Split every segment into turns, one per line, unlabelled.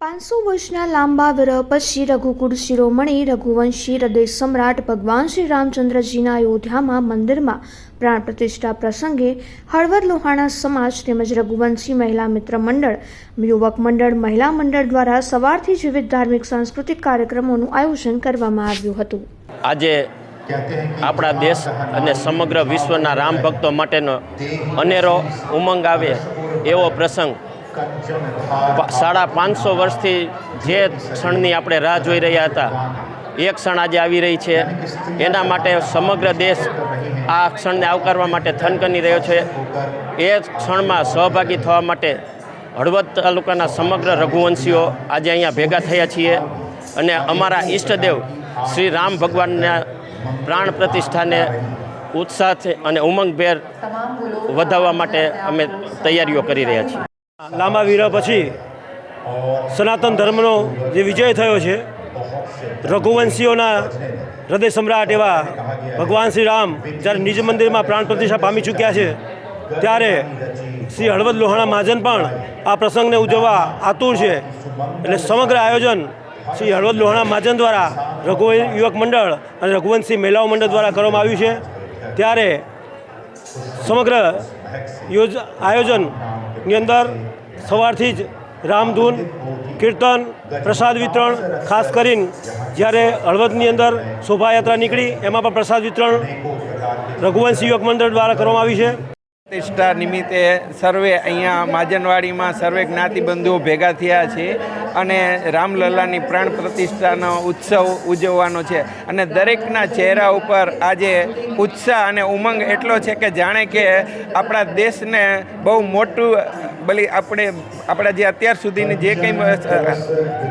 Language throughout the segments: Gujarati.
પાંચસો વર્ષના લાંબા વિરહ પછી રઘુકુળ શિરોમણી, રઘુવંશી હૃદય સમ્રાટ ભગવાન શ્રી રામચંદ્રજીના અયોધ્યામાં મંદિરમાં પ્રાણ પ્રતિષ્ઠા પ્રસંગે હળવદ લોહાણા સમાજ તેમજ રઘુવંશી મહિલા મિત્ર મંડળ, યુવક મંડળ, મહિલા મંડળ દ્વારા સવારથી જ વિવિધ ધાર્મિક સાંસ્કૃતિક કાર્યક્રમોનું આયોજન કરવામાં આવ્યું હતું.
આજે આપણા દેશ અને સમગ્ર વિશ્વના રામ ભક્તો માટેનો અનેરો ઉમંગ આવે એવો પ્રસંગ સાડા પાંચસો વર્ષથી જે ક્ષણની આપણે રાહ જોઈ રહ્યા હતા એ ક્ષણ આજે આવી રહી છે. એના માટે સમગ્ર દેશ આ ક્ષણને આવકારવા માટે થનકની રહ્યો છે. એ ક્ષણમાં સહભાગી થવા માટે હળવદ તાલુકાના સમગ્ર રઘુવંશીઓ આજે અહીંયા ભેગા થયા છીએ અને અમારા ઈષ્ટદેવ શ્રી રામ ભગવાનના પ્રાણ પ્રતિષ્ઠાને ઉત્સાહ અને ઉમંગભેર વધાવવા માટે અમે તૈયારીઓ કરી રહ્યા છીએ.
લાંબા વીરા પછી સનાતન ધર્મનો જે વિજય થયો છે, રઘુવંશીઓના હૃદય સમ્રાટ એવા ભગવાન શ્રી રામ જ્યારે નિજ મંદિરમાં પ્રાણ પ્રતિષ્ઠા પામી ચૂક્યા છે, ત્યારે શ્રી હળવદ લોહાણા મહાજન પણ આ પ્રસંગને ઉજવવા આતુર છે. એટલે સમગ્ર આયોજન શ્રી હળવદ લોહાણા મહાજન દ્વારા રઘુ યુવક મંડળ અને રઘુવંશી મહિલાઓ મંડળ દ્વારા કરવામાં આવ્યું છે. ત્યારે સમગ્ર યોજ આયોજનની અંદર સવારથી જ રામધૂન કીર્તન, પ્રસાદ વિતરણ, ખાસ કરીને જ્યારે હળવદની અંદર શોભાયાત્રા નીકળી, એમાં પણ પ્રસાદ વિતરણ રઘુવંશી યુવક મંડળ દ્વારા કરવામાં આવ્યું છે.
પ્રતિષ્ઠા નિમિત્તે સર્વે અહીંયા માજનવાડીમાં સર્વે જ્ઞાતિબંધુઓ ભેગા થયા છે અને રામલલ્લાની પ્રાણ પ્રતિષ્ઠાનો ઉત્સવ ઉજવવાનો છે. અને દરેકના ચહેરા ઉપર આજે ઉત્સાહ અને ઉમંગ એટલો છે કે જાણે કે આપણા દેશને બહુ મોટું ભલે આપણે, આપણા જે અત્યાર સુધીની જે કંઈ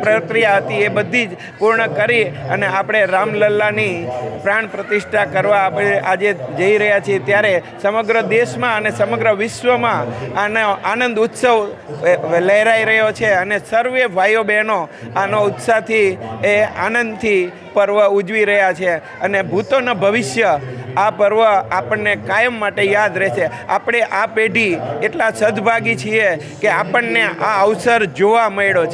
પ્રક્રિયા હતી એ બધી જ પૂર્ણ કરી અને આપણે રામલલ્લાની પ્રાણ પ્રતિષ્ઠા કરવા આપણે આજે જઈ રહ્યા છીએ ત્યારે સમગ્ર દેશમાં અને સમગ્ર વિશ્વમાં આનો આનંદ ઉત્સવ લહેરાઈ રહ્યો છે અને સર્વે ભાઈઓ બહેનો આનો ઉત્સાહથી એ આનંદથી પર્વ ઉજવી રહ્યા છે અને ભૂતોના ભવિષ્ય આ પર્વ આપણને કાયમ માટે યાદ રહેશે. આપણે આ પેઢી એટલા સદભાગી છીએ કે આપણને આ અવસર જોવા મળ્યો છે.